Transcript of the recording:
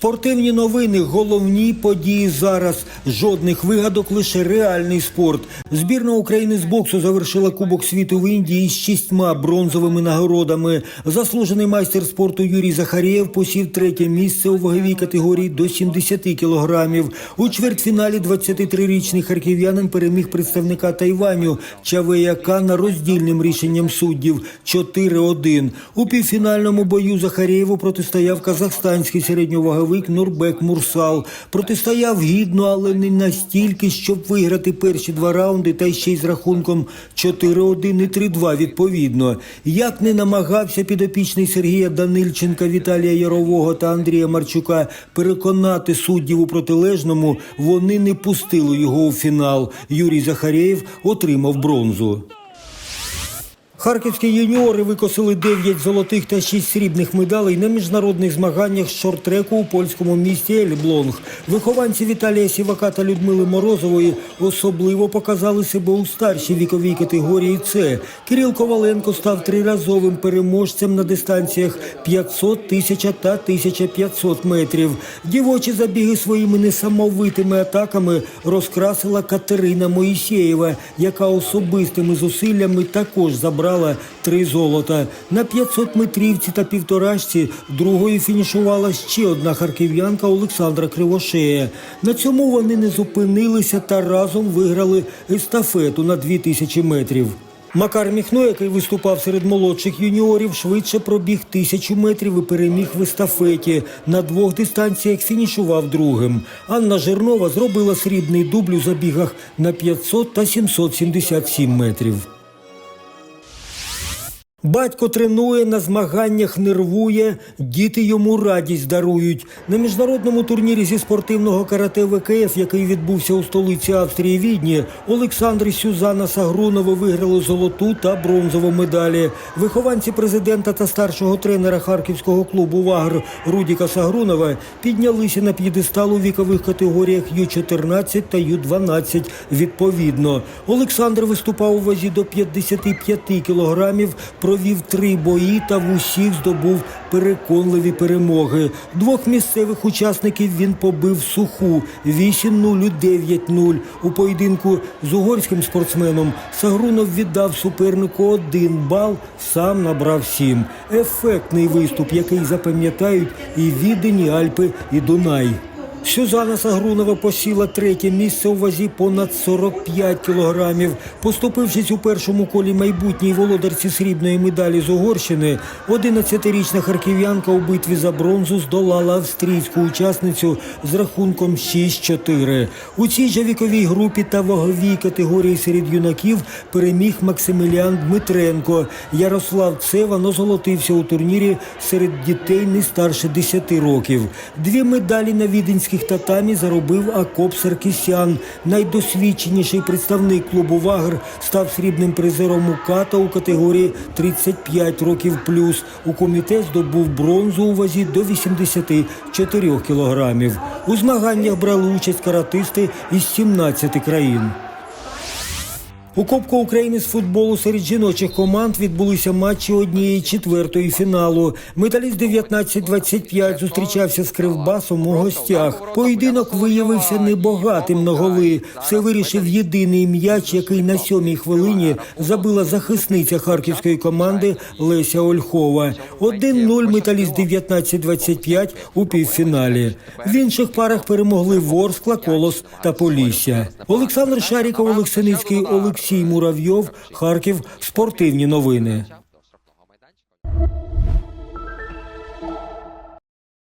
Спортивні новини, головні події зараз. Жодних вигадок, лише реальний спорт. Збірна України з боксу завершила Кубок світу в Індії з шістьма бронзовими нагородами. Заслужений майстер спорту Юрій Захарєєв посів третє місце у ваговій категорії до 70 кілограмів. У чвертьфіналі 23-річний харків'янин переміг представника Тайваню Чавея Кана роздільним рішенням суддів 4-1. У півфінальному бою Захарєєву протистояв казахстанський середньоваговик Нурбек Мурсал. Протистояв гідно, але не настільки, щоб виграти перші два раунди, та ще й з рахунком 4-1 і 3-2 відповідно. Як не намагався підопічний Сергія Данильченка, Віталія Ярового та Андрія Марчука переконати суддів у протилежному, вони не пустили його у фінал. Юрій Захарєєв отримав бронзу. Харківські юніори викосили 9 золотих та 6 срібних медалей на міжнародних змаганнях з шорт-треку у польському місті Ельблонг. Вихованці Віталія Сівака та Людмили Морозової особливо показали себе у старшій віковій категорії С. Кирил Коваленко став триразовим переможцем на дистанціях 500, 1000 та 1500 метрів. Дівочі забіги своїми несамовитими атаками розкрасила Катерина Моїсєєва, яка особистими зусиллями також забрала три золота. На 500 метрівці та півторашці другою фінішувала ще одна харків'янка Олександра Кривошея. На цьому вони не зупинилися та разом виграли естафету на 2000 метрів. Макар Міхно, який виступав серед молодших юніорів, швидше пробіг тисячу метрів і переміг в естафеті. На двох дистанціях фінішував другим. Анна Жирнова зробила срібний дубль у забігах на 500 та 777 метрів. Батько тренує, на змаганнях нервує, діти йому радість дарують. На міжнародному турнірі зі спортивного карате ВКФ, який відбувся у столиці Австрії Відні, Олександр і Сюзанна Сагрунови виграли золоту та бронзову медалі. Вихованці президента та старшого тренера харківського клубу Вагр Рудіка Сагрунова піднялися на п'єдестал у вікових категоріях Ю-14 та Ю-12 відповідно. Олександр виступав у вазі до 55 кілограмів, провів три бої та в усіх здобув переконливі перемоги. Двох місцевих учасників він побив суху 8-0 і 9-0. У поєдинку з угорським спортсменом Сагрунов віддав супернику один бал, сам набрав сім. Ефектний виступ, який запам'ятають і Відень, і Альпи, і Дунай. Сюзанна Сагрунова посіла третє місце у вазі понад 45 кілограмів. Поступившись у першому колі майбутній володарці срібної медалі з Угорщини, 11-річна харків'янка у битві за бронзу здолала австрійську учасницю з рахунком 6-4. У цій же віковій групі та ваговій категорії серед юнаків переміг Максимиліан Дмитренко. Ярослав Цеван озолотився у турнірі серед дітей не старше 10 років. Дві медалі на віденських татамі заробив Акоп Саркісян. Найдосвідченіший представник клубу Вагр став срібним призером у ката у категорії 35 років плюс. У комітет здобув бронзу у вазі до 84 кілограмів. У змаганнях брали участь каратисти із 17 країн. У Кубку України з футболу серед жіночих команд відбулися матчі однієї четвертої фіналу. Металіст 19-25 зустрічався з Кривбасом у гостях. Поєдинок виявився небогатим на голи. Все вирішив єдиний м'яч, який на сьомій хвилині забила захисниця харківської команди Леся Ольхова. 1-0 металіст 19-25 у півфіналі. В інших парах перемогли Ворскла, Колос та Полісся. Олександр Шаріков, Олексиницький, Олексій Муравйов, Харків. Спортивні новини.